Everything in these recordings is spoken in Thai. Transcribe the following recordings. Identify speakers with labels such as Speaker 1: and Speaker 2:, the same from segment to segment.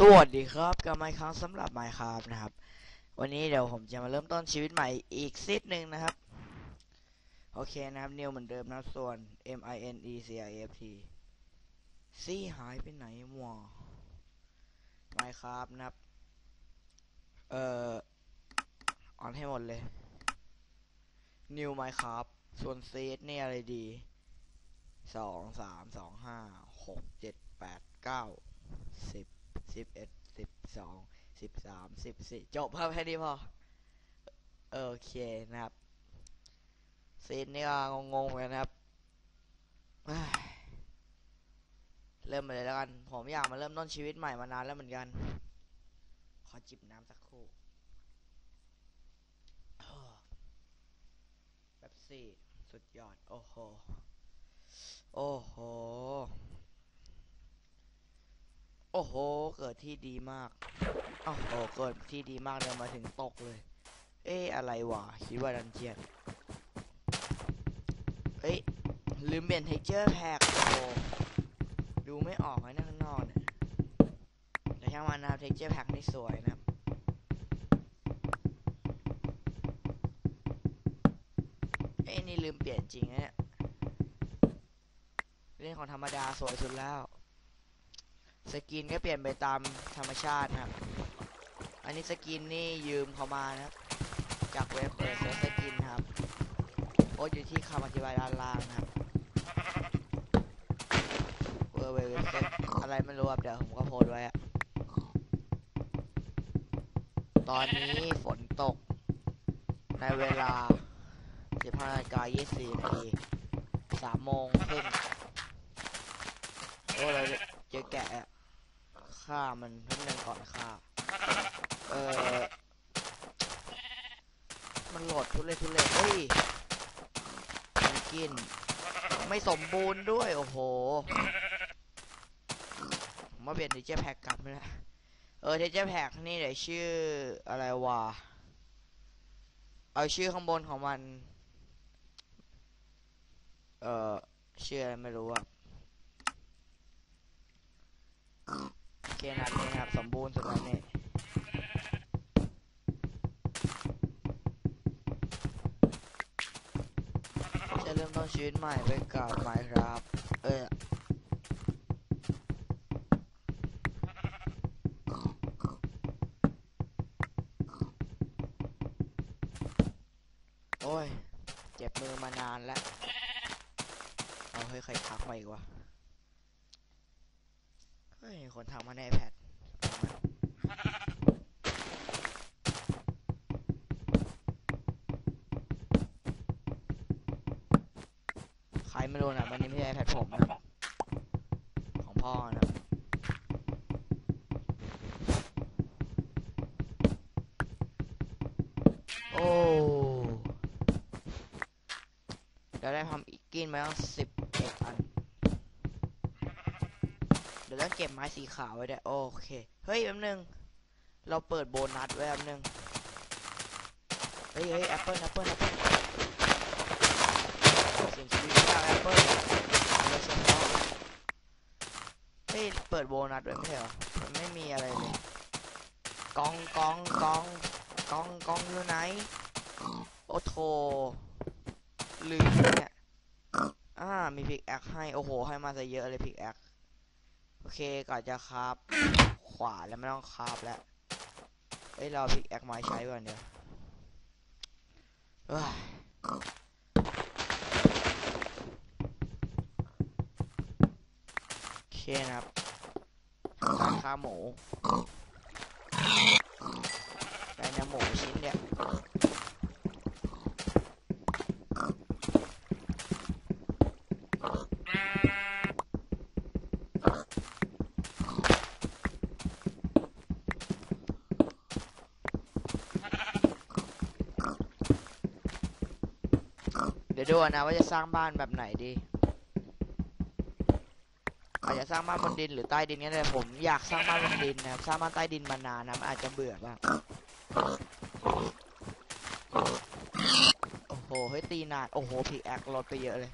Speaker 1: สวัสดีครับกลับมาอีกครั้งสำหรับ Minecraft นะครับ วันนี้เดี๋ยวผมจะมาเริ่มต้นชีวิตใหม่อีกซิดหนึ่งนะครับ โอเคนะครับนิวเหมือนเดิมนะส่วน M I N E C I F T ซี่หายไปไหนมัว Minecraft นะครับ เอ่อออนให้หมดเลย New Minecraft ส่วนซีดนี่ยอะไรดีสองสามสองห้าหกเจ็ดแปดเก้าสิบ สิบเอ็ดสิบสองสิบสามสิบสี่จบครับแค่นี้พอ โอเคนะครับ ซีนนี่ก็งงๆเหมือนกันนะครับ เริ่มไปเลยแล้วกัน ผมอยากมาเริ่มต้นชีวิตใหม่มานานแล้วเหมือนกัน ขอจิบน้ำสักครู่แบบสี่สุดยอด โอ้โห โอ้โห โอ้โห เกิดที่ดีมากโอ้โหเกิดที่ดีมากเดินมาถึงตกเลย เอ๊ะอะไรวะคิดว่าดันเจียนเอ้ยลืมเปลี่ยนเทคเจอร์แพ็กโอ้โหดูไม่ออกเลยนะข้างนอกเนี่ยแต่ช่างมันนะครับเทคเจอร์แพ็กนี่สวยนะครับเอ้ยนี่ลืมเปลี่ยนจริงนะเนี่ยเล่นของธรรมดาสวยสุดแล้ว สกินก็เปลี่ยนไปตามธรรมชาตินะครับ อันนี้สกินนี่ยืมเขามานะครับ จากเว็บเปิดเซิร์ชสกินครับโพสต์อยู่ที่คำอธิบายด้านล่างนะครับเออเว็บเซิร์ชอะไรไม่รู้ครับเดี๋ยวผมก็โพสต์ไว้อะตอนนี้ฝนตก ในเวลา 15นาฬิกา24นาที3โมงครึ่งโอ้เราเจอแกะอะ ฆ่ามันเพิ่งนึงก่อนฆ่าเออมันโหลดทุเรศทุเรศเฮ้ยมันกิน ไม่สมบูรณ์ด้วย โอ้โหผมมาเปลี่ยนเทเจอร์แพ็กกลับไม่ได้เออเทเจอร์แพ็กนี่เดี๋ยวชื่ออะไรวะเอาชื่อข้างบนของมัน เออชื่ออะไรไม่รู้อะ โอเคนัดนี้นะครับสมบูรณ์สุดแล้วนี่จะเริ่มต้นชีวิตใหม่ไปกับไมครับ เออโอ้ย เจ็บมือมานานแล้ว เอาเฮ้ใครทักมาอีกวะ ฮ้ย คนทำมาใน iPad ใครไม่รู้นะวันนี้ไม่ใช่ iPad ผมนะ ของพ่อนะโอ้เดี๋ยวได้ทำอีกกินมาตั้งสิบเอ็ดอัน เดี๋ยว ต้องเก็บไม้สีขาวไว้ด้วยโอเค เฮ้ยแป๊บนึง เราเปิดโบนัสไว้แป๊บนึง เฮ้ยเฮ้ยแอปเปิลแอปเปิลแอปเปิลเสียงชีวิตยากแอปเปิลเราเสียงเพราะเฮ้ยเปิดโบนัสไว้ไม่ใช่เหรอมันไม่มีอะไรเลยกองกองกองกองกองอยู่ไหน โอ้โถลืมเนี่ยอ่ามีพิกแอคให้ โอ้โห ให้มาซะเยอะเลยพิกแอค โอเคก่อนจะคาบขวาแล้วไม่ต้องคาบแล้วเอ้ยเราพิกแอคไมาใช้ก่อนเดี๋ยวเอ้ยโอเคนะครับราคาหมูได้นะหมูชิ้นเนี่ย นะว่าจะสร้างบ้านแบบไหนดีอาจจะสร้างบ้านบนดินหรือใต้ดินก็ได้ผมอยากสร้างบ้านบนดินนะครับสร้างบ้านใต้ดินมานานนะมันอาจจะเบื่อบ้างโอ้โหเฮ้ยตีนานโอ้โหพิกแอคลดไปเยอะเลย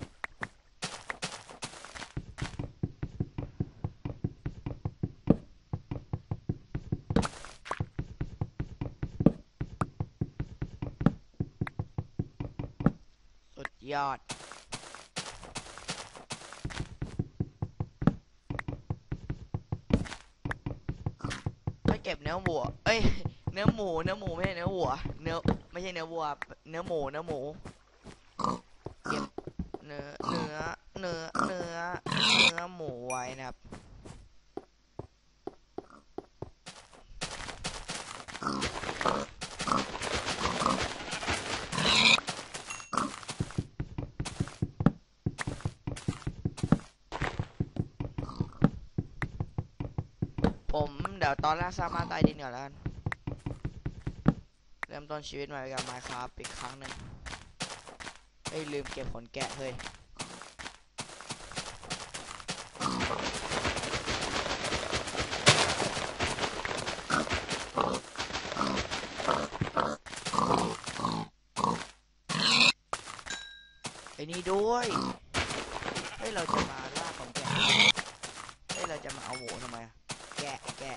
Speaker 1: ยอดไปเก็บเนื้อวัว เอ้ย เนื้อหมู เนื้อหมูไม่ใช่เนื้อวัว เนื้อ ไม่ใช่เนื้อวัว เนื้อหมู เนื้อหมู เก็บเนื้อ เนื้อ เนื้อ เนื้อ เนื้อหมูไว้นะครับ ผมเดี๋ยว ตอนแรกสร้างบ้านใต้ดินก่อนแล้วกันเริ่มต้นชีวิตใหม่กับ Minecraft อีกครั้งหนึ่งเฮ้ยลืมเก็บขนแกะเฮ้ยไอ้นี่ด้วย เฮ้ยเราจะมาล่าของแกะ เฮ้ย เราจะมาเอาหมูทำไมอะแกะ แกะ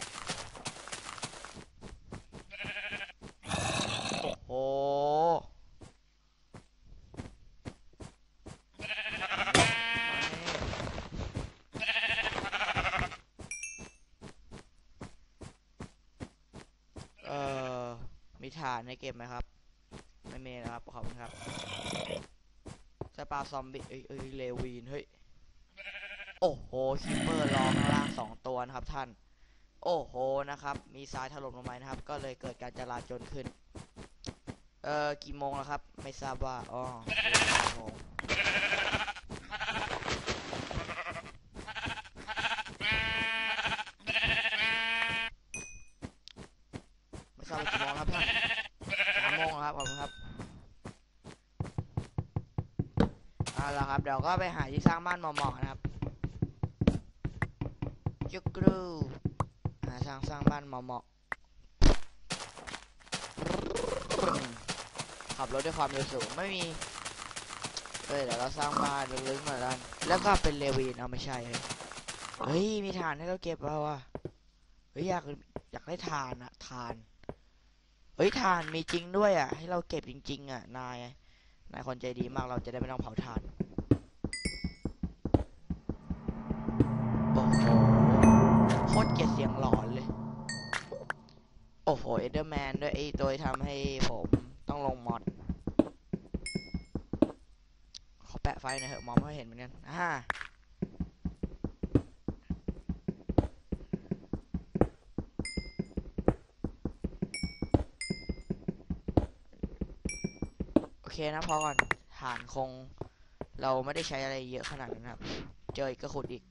Speaker 1: โอ้โหเอ่อ มีฐานให้ เกมไหมครับ ไม่มีนะครับขอบคุณครับสปาซอมบี้เอ้ยเอ้ยเลวีนเฮ้ยโอ้โหคิปเปอร์รอข้างล่างสองตัวนะครับท่าน โอ้โหนะครับ มีทรายถล่มลงมานะครับ ก็เลยเกิดการจราจนขึ้น เอ่อกี่โมงแล้วครับ ไม่ทราบว่าอ๋อโมงไม่ทราบว่ากี่โมงแล้วครับท่านสามโมงแล้วครับ ขอบคุณครับ เดี๋ยวก็ไปหาที่สร้างบ้านเหมาะๆนะครับจุกรูหาทางสร้างบ้านเหมาะๆขับรถด้วยความเร็วสูงไม่มีเอ้ยเดี๋ยวเราสร้างบ้านลึกๆหน่อยละกันแล้วก็เป็นเลวีนเอาไม่ใช่เฮ้ยเฮ้ยมีฐานให้เราเก็บแล้วอะเฮ้ยอยากอยากได้ฐานอะฐานเฮ้ยฐานมีจริงด้วยอะ ให้เราเก็บจริง ๆ อะ นาย นายคนใจดีมากเราจะได้ไม่ต้องเผาถ่าน ดอร์แมนด้วยไอ้ตัวทำให้ผมต้องลงมอดขอแปะไฟหน่อยเถอะมองไม่เห็นเหมือนกันอ่าโอเคนะพอก่อนฐานคง เราไม่ได้ใช้อะไรเยอะขนาดนั้นครับ เจออีกก็ขุดอีก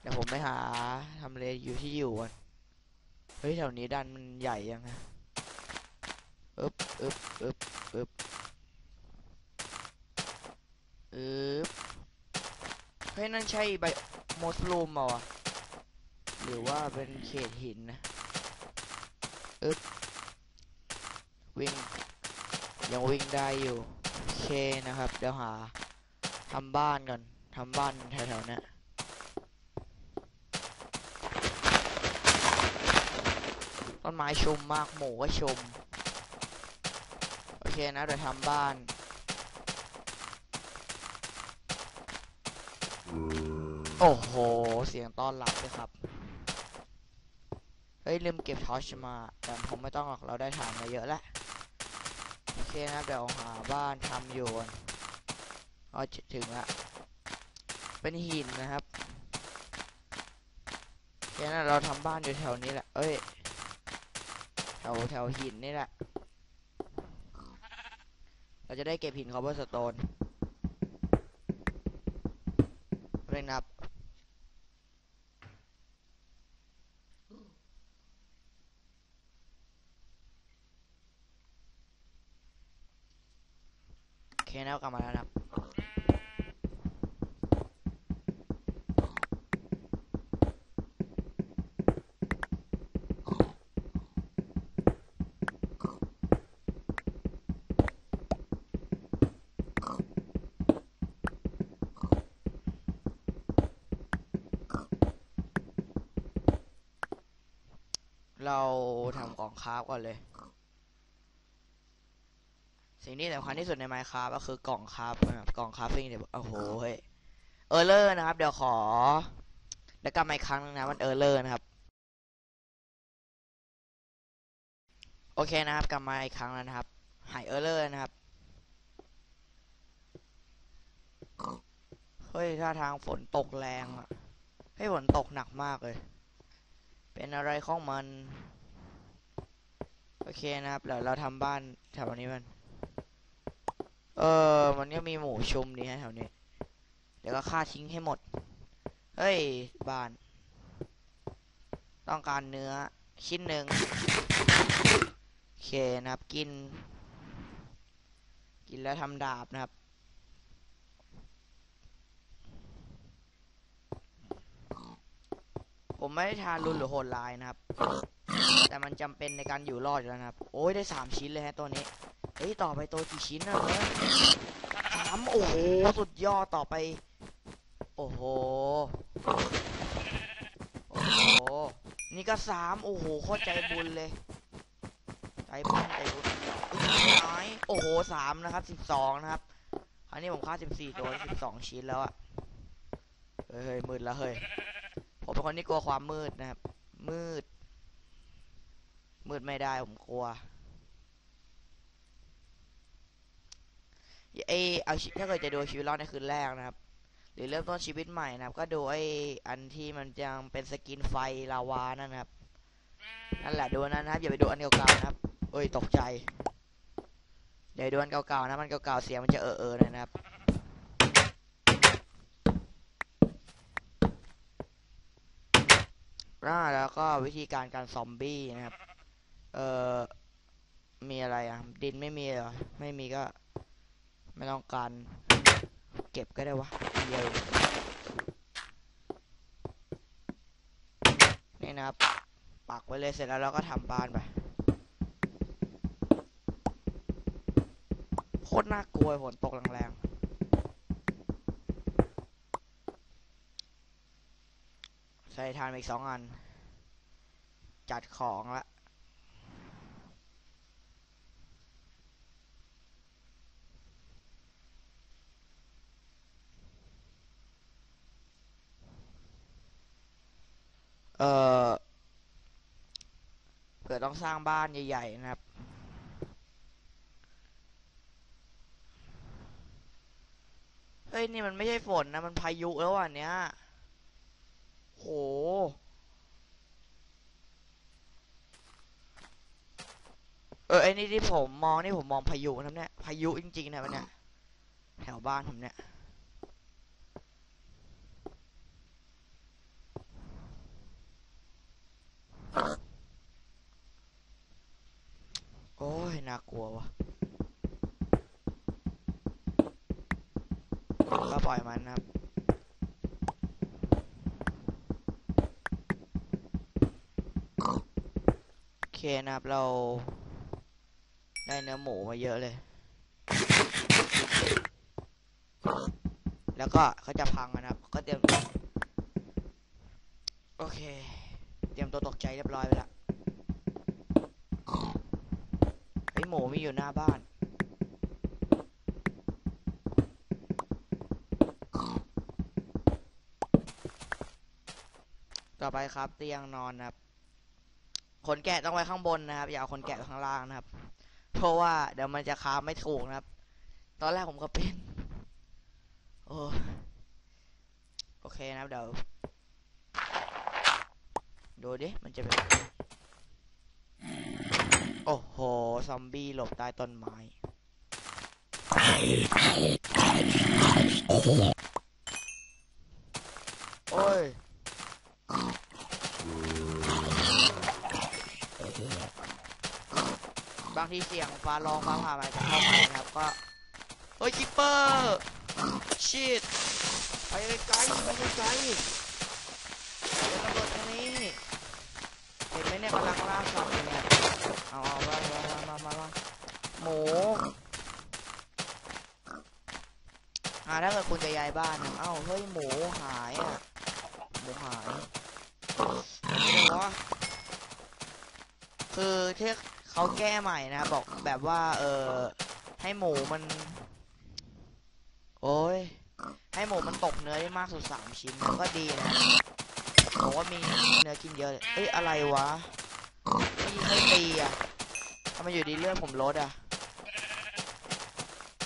Speaker 1: เดี๋ยวผม ไปหาทำเลอยู่ที่อยู่ก่อนเฮ้ยแถวนี้ดันมันใหญ่ยังนะอึบอึบอึบอึบอึบเฮ้ยนั่นใช่ใบโมสลูมเปล่าวะหรือว่าเป็นเขตหินนะอึบวิ่งยังวิ่งได้อยู่โอเคนะครับ เดี๋ยวหาทำบ้านก่อนทำบ้านแถวๆนี้ย ต้นไม้ชุมมากหมูก็ชุมโอเคนะเดี๋ยวทำบ้าน โอ้โห เสียงต้อนรับเลยครับ เฮ้ย ลืมเก็บทอชมา แต่ผมไม่ต้องหรอกเราได้ฐานมาเยอะแล้ว โอเคนะเดี๋ยวหาบ้านทำอยู่ก่อนอ๋อถึงละเป็นหินนะครับโอเคนะเราทำบ้านอยู่แถวนี้แหละ เอ้ย ถวแถวหินนี่แหละ เราจะได้เก็บหินคอ b เ e อร์สโตนเร่งนับ โอเคนะกลับมาแล้วนะ ครับเราทำกล่องคราฟก่อนเลย สิ่งที่สำคัญที่สุดใน Minecraft ก็คือกล่องคราฟนะครับกล่องคราฟฟิ้งเดี๋ยวโอ้โหเออร์เลอร์นะครับ เดี๋ยวขอแล้วกลับมาอีกครั้งนึงนะมันเออร์เลอร์นะครับ โอเคนะครับกลับมาอีกครั้งแล้วนะครับ หายเออร์เลอร์นะครับเฮ้ยท่าทางฝนตกแรงอะให้ฝนตกหนักมากเลย เป็นอะไรของมัน โอเคนะครับเดี๋ยวเราทำบ้านแถวนี้มัน เออ มันก็มีหมูชุมดีฮะแถวนี้ เดี๋ยวก็ฆ่าทิ้งให้หมด เฮ้ย บ้าน ต้องการเนื้อชิ้นหนึ่งโอเคนะครับ กิน กินแล้วทำดาบนะครับ ผมไม่ได้ทานรุนหรือโหดร้ายนะครับ แต่มันจำเป็นในการอยู่รอดอยู่แล้วนะครับ โอ้ยได้สามชิ้นเลยฮะตัวนี้ เฮ้ยต่อไปตัวกี่ชิ้นนะเนอะสามโอ้โหสุดยอดต่อไป โอ้โห โอ้โห นี่ก็สามโอ้โหโคตรใจบุญเลย ใจบุญใจบุญน้อยโอ้โหสามนะครับสิบสองนะครับคราวนี้ผมฆ่าสิบสี่ตัวสิบสองชิ้นแล้วอะเฮ้ยมืดแล้วเฮ้ย คนที่กลัวความมืดนะครับ มืด มืดไม่ได้ผมกลัวไอเอาชีถ้าเกิดจะดูชีวิตรอดในคืนแรกนะครับ หรือเริ่มต้นชีวิตใหม่นะครับ ก็ดูไออันที่มันยังเป็นสกินไฟลาวานั่นนะครับนั่นแหละดูนั้นนะครับอย่าไปดูอันเก่าๆนะครับเอ้ยตกใจเดี๋ยวดูอันเก่าๆนะมันเก่าๆเสียงมันจะเออๆหน่อยนะครับ อ่าแล้วก็วิธีการการซอมบี้นะครับ เอ่อ มีอะไรอะ ดินไม่มีเหรอ ไม่มีก็ ไม่ต้องการ เก็บก็ได้วะเดียวนี่นะครับ ปักไว้เลยเสร็จแล้วเราก็ทำบ้านไป โคตรน่ากลัวฝนตกแรงๆ ใส่ทานอีกสองอัน จัดของละเออเผื่อต้องสร้างบ้านใหญ่ ๆ นะครับ เฮ้ย นี่มันไม่ใช่ฝนนะ มันพายุแล้วอะเนี้ย ห เออไอ้นี่ที่ผมมองนี่ผมมองพายุนะเนี่ยพายุจริงๆนะมันเนี่ยแถวบ้านผมเนี่ยโอ้ยน่ากลัววะก็ปล่อยมันนะครับ โอเค นะครับ เรา ได้เนื้อหมูมาเยอะเลย แล้วก็เขาจะพังนะครับ ก็เตรียม โอเค เตรียมตัวตกใจเรียบร้อยไปละไอหมูมีอยู่หน้าบ้านต่อไปครับเตียงนอนนะครับ ขนแกะต้องไว้ข้างบนนะครับ อย่าเอาขนแกะไว้ข้างล่างนะครับ เพราะว่าเดี๋ยวมันจะคาไม่ถูกนะครับ ตอนแรกผมก็เป็น โอ้โอเคนะครับเดี๋ยวดูดิ มันจะเป็น โอ้โห ซอมบี้หลบใต้ต้นไม้ โอ้ย บางทีเสียงฟ้าร้องฟ้าผ่ามาจะเข้าไปนะครับก็เฮ้ยคิปเปอร์ชิดไปไกลไปไกลเดี๋ยวระเบิดตรงนี้เห็นไหมเนี่ยกำลังล่าสัตว์อยเนี่ยเอาเอามามามามามามาหมูอ่าถ้าเกิดคุณจะย้ายบ้านนะเอ้าเฮ้ยหมูหายอะหมูหายไม่ได้วะคือเที่ เขาแก้ใหม่นะครับบอกแบบว่า เออให้หมูมัน โอ้ยให้หมูมันตกเนื้อได้มากสุดสามชิ้นก็ดีนะผมว่ามีเนื้อกินเยอะเอ้ยอะไรวะพี่ไม่ตีอะทำไมอยู่ดีเรื่องผมลดอะ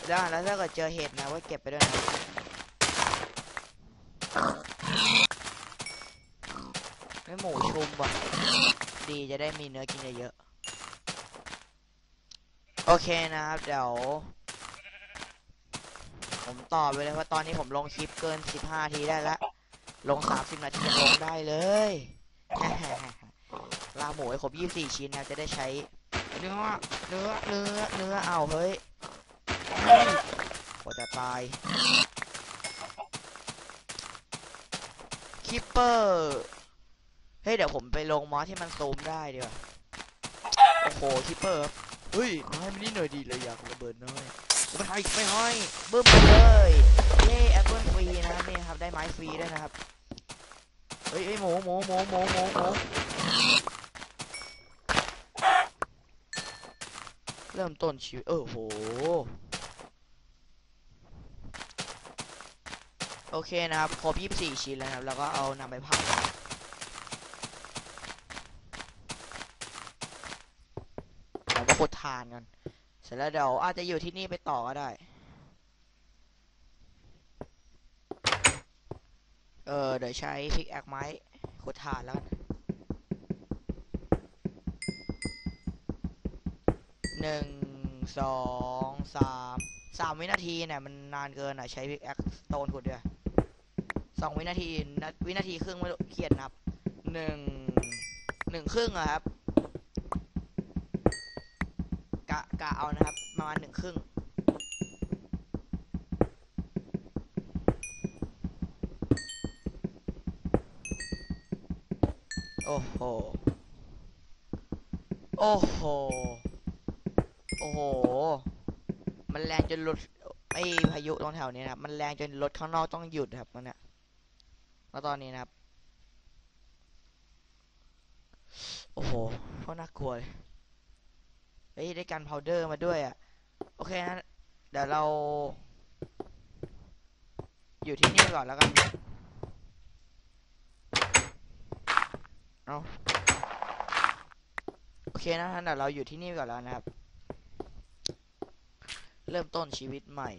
Speaker 1: ได้แล้วถ้าเกิดเจอเห็ดนะไว่าเก็บไปด้วยนะให้หมูชุมว่ะดีจะได้มีเนื้อกินเยอะๆ โอเคนะครับเดี๋ยว ผมต่อไปเลยเพราะตอนนี้ผมลงคลิปเกิน15ทีได้แล้วลง30นาทีลงได้เลยลาหมูให้ครบ24ชิ้นนะจะได้ใช้เนื้อเนื้อเนื้อเนื้อเอาเฮ้ยกว่าจะตายคิปเปอร์เฮ้ยเดี๋ยวผมไปลงมอสที่มันซูมได้ดีกว่าโอ้โหคิปเปอร์ เฮ้ยน้อยมันนี่หน่อยดีเลยอยากระเบิดน้อยไม่ให้ไม่ให้บึ้มไปเลยเย้แอปเปิลฟรีนะครับนี่ครับได้ไม้ฟรีด้วยนะครับเฮ้ยเฮ้ยหมูหมูหมูหมูหมูหมูเริ่มต้นชีวิตเออโหโอเคนะครับครบ24 ชิ้นแล้วนะครับ แล้วก็เอานำไปผัดเรา ไปขุดทานกันเสร็จแล้วเดี๋ยวอาจจะอยู่ที่นี่ไปต่อก็ได้ เออเดี๋ยวใช้พิกแอคไม้ขุดถ่านแล้วหนึ่งสองสามสามวินาทีเนี่ยมันนานเกินอะใช้พิกแอคสโตนขุดด้วยสองวินาทีวินาทีครึ่งไม่เขียนนับหนึ่งหนึ่งครึ่งอะครับ มาณหนึ่งครึ่ง โอ้โห โอ้โห โอ้โห มันแรงจนรถไอ้พายุตรงแถวนี้นะครับ มันแรงจนรถข้างนอกต้องหยุดครับมันเนี่ยแล้วตอนนี้นะครับ โอ้โหโคตรน่ากลัวเลยเฮ้ยได้กันพาวเดอร์มาด้วยอะ โอเคนะเดี๋ยวเรา อยู่ที่นี่ก่อนแล้วกัน เอาโอเคนะท่านเดี๋ยวเราอยู่ที่นี่ก่อนแล้วนะครับ เริ่มต้นชีวิตใหม่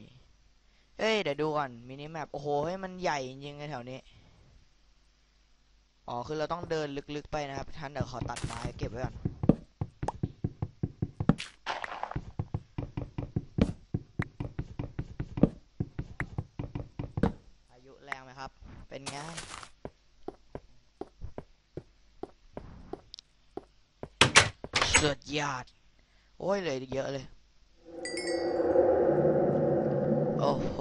Speaker 1: เฮ้ย เดี๋ยวดูก่อน มินิแมป โอ้โหเฮ้ยมันใหญ่จริงๆเลยแถวนี้ อ๋อ คือเราต้องเดินลึกๆไปนะครับท่านเดี๋ยวขอตัดไม้เก็บไว้ก่อน อายุแรงไหมครับ เป็นไง สุด ยอดโอ้ยเลยเยอะเลย โอ้โห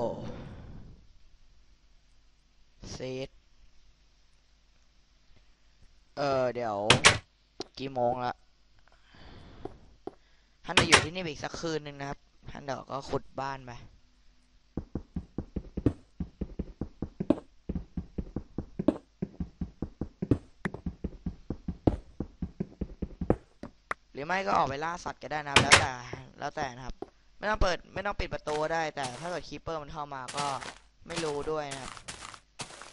Speaker 1: เซตเออ เดี๋ยว กี่โมงละท่านจะอยู่ที่นี่อีกสักคืนหนึ่งนะครับ ท่านเดี๋ยวก็ขุดบ้านไป รือไม่ก็ออกไปล่าสัตว์ก็ได้นะครับ แล้วแต่แล้วแต่นะครับ ไม่ต้องเปิดไม่ต้องปิดประตูก็ได้ แต่ถ้าเกิดคีเปอร์มันเข้ามาก็ไม่รู้ด้วยนะครับ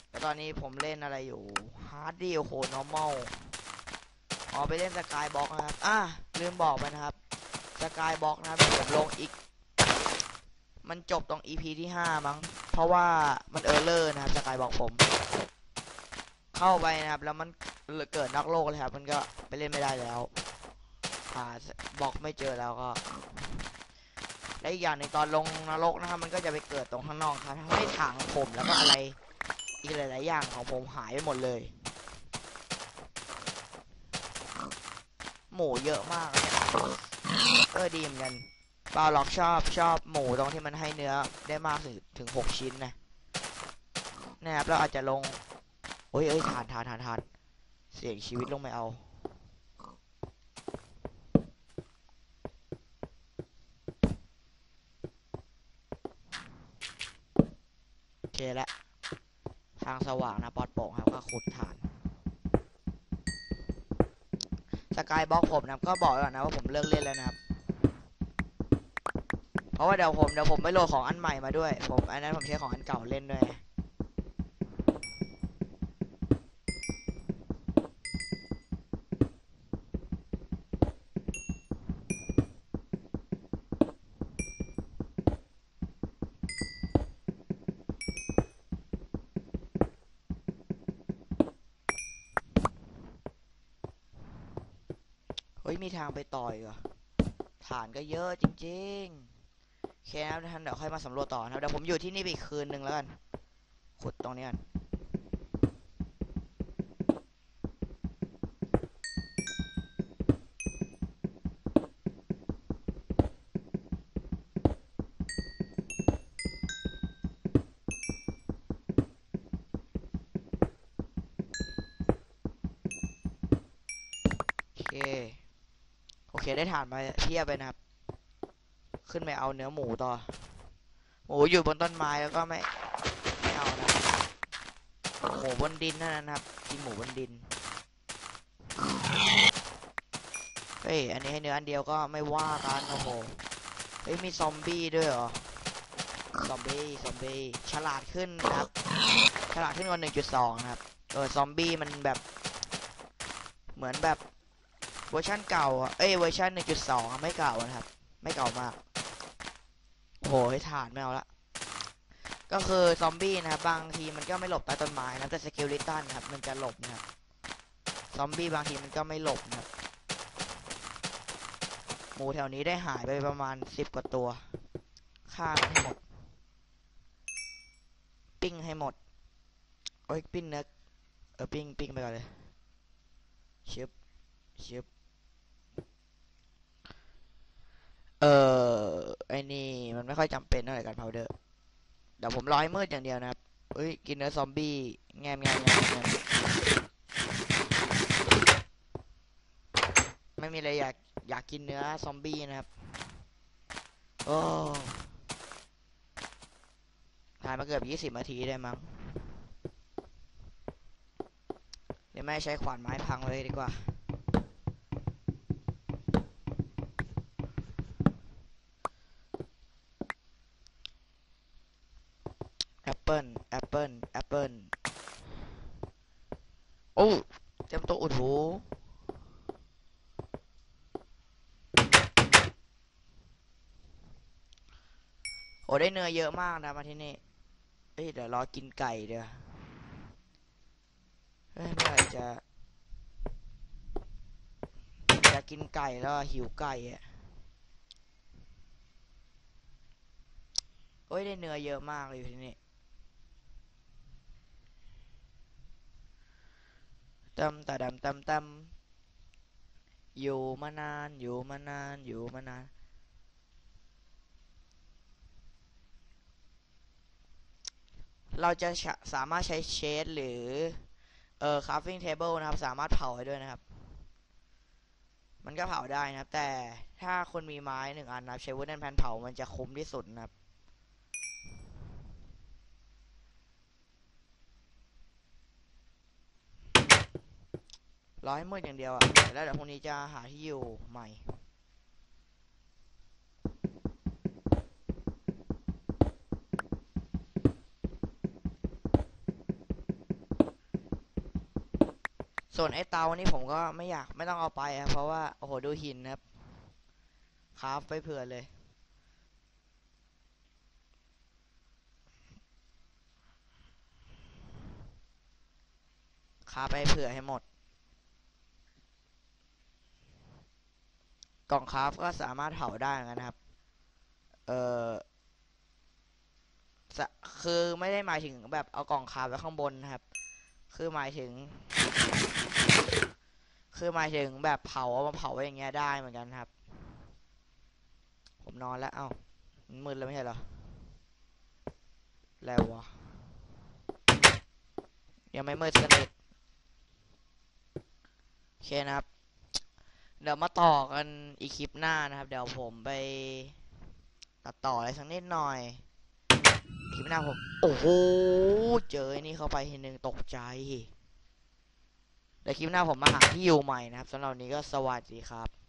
Speaker 1: แต่ตอนนี้ผมเล่นอะไรอยู่ฮาร์ดดีโอ้โห normal อ๋อไปเล่นสกายบ็อกนะครับอะลืมบอกไปนะครับสกายบ็อกนะครับผมลงอีก มันจบตรง EP ที่ 5 มั้ง เพราะว่ามันเออร์เลอร์นะครับสกายบ็อกผม เข้าไปนะครับ แล้วมันเกิดนักโลกเลยครับ มันก็ไปเล่นไม่ได้แล้ว หาบอกไม่เจอแล้วก็ และอีกอย่างหนึ่งตอนลงนรกนะครับ มันก็จะไปเกิดตรงข้างนอกครับทำให้ถังผมแล้วก็อะไร อีกหลาย ๆ อย่างของผมหายไปหมดเลย หมูเยอะมากเนี่ยเออดีเหมือนกันเปล่าหรอกชอบชอบหมูตรงที่มันให้เนื้อได้มากถึงถึงหกชิ้นนะนะครับเราอาจจะลงโอ้ยเอ้ยทานทานทานทานเสี่ยงชีวิตลงไปเอา โอเค แล้วทางสว่างนะปลอดโปร่งครับก็ขุดฐานสกายบล็อกผมนะก็บอกก่อนนะว่าผมเลิกเล่นแล้วนะครับ เพราะว่าเดี๋ยวผมเดี๋ยวผมไปโหลดของอันใหม่มาด้วย ผมอันนั้นผมใช้ของอันเก่าเล่นด้วย ยมีทางไปต่ออีกเหรอฐานก็เยอะจริงๆโอเคนะท่านเดี๋ยวค่อยมาสำรวจต่อนะครับเดี๋ยวผมอยู่ที่นี่ไปคืนหนึ่งแล้วกัน ขุดตรงนี้กัน ได้ฐานมาเทียบไปนะครับ ขึ้นไปเอาเนื้อหมูต่อ หมูอยู่บนต้นไม้แล้วก็ไม่ไม่เอานะหมูบนดินเท่านั้นครับ กินหมูบนดิน เฮ้ย อันนี้ให้เนื้ออันเดียวก็ไม่ว่ากันโอ้โห เฮ้ยมีซอมบี้ด้วยเหรอ ซอมบี้ ซอมบี้ ฉลาดขึ้นครับ ฉลาดขึ้นกว่า1.2 นะครับ เออ ซอมบี้มันแบบ เหมือนแบบ วอร์ชันเก่าอะเอ้ยเวอร์ชัน1.2อะไม่เก่านะครับ ไม่เก่ามากโอ้โหยฐานไม่เอาละก็คือซอมบี้นะครับบางทีมันก็ไม่หลบใต้ต้นไม้นะแต่สกิลลิตันนะครับมันจะหลบนะครับซอมบี้บางทีมันก็ไม่หลบนะครับหมูแถวนี้ได้หายไปประมาณสิบกว่าตัวฆ่าให้หมด ปิ้งให้หมดโอ้ยปิ้งเนื้อเออปิ้งปิ้งไปก่อนเลยชึบชึบ เออไอ้นี่มันไม่ค่อยจำเป็นเท่าไหร่กันพาวเดอร์เดี๋ยวผมรอให้มืดอย่างเดียวนะครับเอ้ยกินเนื้อซอมบี้แงมแงมแงมแงมไม่มีอะไรอยากอยากกินเนื้อซอมบี้นะครับโอ้ถ่ายมาเกือบยี่สิบนาทีได้มั้งเดี๋ยวไม่ใช้ขวานไม้พังเลยดีกว่า แอป เปิลแอปเปิลแอปเปิลโอ้เต็มโต๊ะโอ้โหโอ้ได้เนื้อเยอะมากนะมาที่นี่เอ้ยเดี๋ยวรอกินไก่เดี๋ยวเฮ้ยเมื่อไหร่จะอยากกินไก่แล้วอะหิวไก่อะโอ้ยได้เนื้อเยอะมากเลยอยู่ที่นี่ ตำตาดำตำตำอยู่มานานอยู่มานานอยู่มานาน เราจะสามารถใช้เชดหรือเอ่อ crafting table นะครับ สามารถเผาได้ด้วยนะครับ มันก็เผาได้นะครับ แต่ถ้าคนมีไม้หนึ่งอันนะครับ ใช้ wooden pan เผามันจะคุ้มที่สุดนะครับ รอให้มืดอย่างเดียวอะแล้วเดี๋ยวพรุ่งนี้จะหาที่อยู่ใหม่ส่วนไอ้เตานี่ผมก็ไม่อยากไม่ต้องเอาไปครับเพราะว่าโอ้โหดูหินครับคราฟไปเผื่อเลย คราฟไปเผื่อให้หมด กล่องคราฟก็สามารถเผาได้เหมือนกันนะครับ เออคือไม่ได้หมายถึงแบบเอากล่องคราฟไว้ข้างบนนะครับ คือหมายถึง คือหมายถึงแบบเผาเอามาเผาไว้อย่างเงี้ยได้เหมือนกันครับ ผมนอนแล้ว เอ้ามืดแล้วไม่ใช่เหรอ แล้ววะยังไม่มืดสนิทโอเคนะครับ เดี๋ยวมาต่อกันอีกคลิปหน้านะครับ เดี๋ยวผมไปตัดต่ออะไรสักนิดหน่อย คลิปหน้าผม โอ้โห เจอไอ้นี่เข้าไปทีนึงตกใจเดี๋ยวคลิปหน้าผมมาหาที่อยู่ใหม่นะครับสำหรับนี้ก็สวัสดีครับ